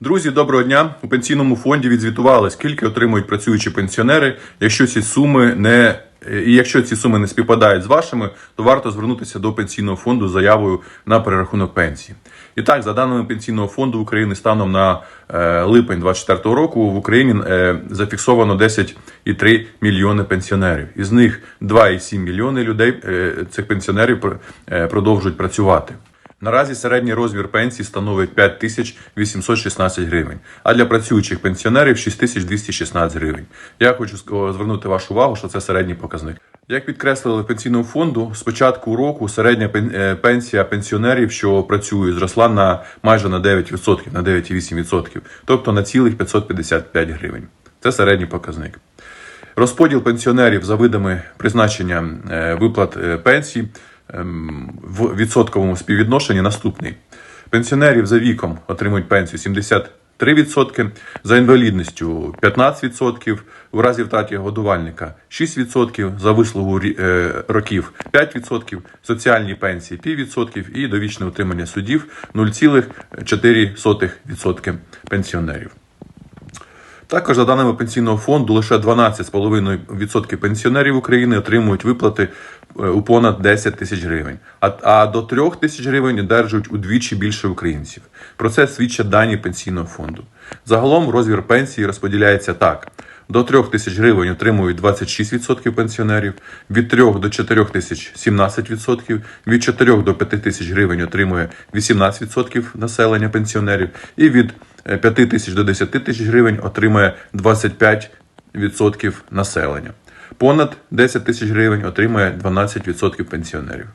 Друзі, доброго дня. У пенсійному фонді відзвітували, скільки отримують працюючі пенсіонери. Якщо ці суми не і якщо ці суми не співпадають з вашими, то варто звернутися до пенсійного фонду з заявою на перерахунок пенсії. І так, за даними пенсійного фонду України, станом на е, липень 2024 року в Україні е, зафіксовано 10,3 мільйони пенсіонерів. Із них 2,7 мільйони людей е, цих пенсіонерів е, продовжують працювати. Наразі середній розмір пенсії становить 5816 гривень, а для працюючих пенсіонерів 6216 гривень. Я хочу звернути вашу увагу, що це середній показник. Як підкреслили пенсійному фонду, з початку року середня е, пенсія пенсіонерів, що працюють, зросла на майже на 9%, на 9,8%, тобто на цілих 555 гривень. Це середній показник. Розподіл пенсіонерів за видами призначення е, виплат е, пенсій в відсотковому співвідношенні наступний. Пенсіонерів за віком отримують пенсію 73%, за інвалідністю 15%, у разі втраті годувальника 6%, за вислугу е, років 5%, соціальні пенсії 5% і довічне утримання суддів 0,4% пенсіонерів. Також, за даними пенсійного фонду, лише 12,5% пенсіонерів України отримують виплати у понад 10 тисяч гривень, а, а до 3 тисяч гривень одержують удвічі більше українців. Про це свідчать дані пенсійного фонду. Загалом розмір пенсії розподіляється так. До 3 тисяч гривень отримують 26% пенсіонерів, від 3 до 4 тисяч 17%, від 4 до 5 тисяч гривень отримує 18% населення пенсіонерів, і від 5 тисяч до 10 тисяч гривень отримує 25% населення. Понад 10 тисяч гривень отримує 12% пенсіонерів.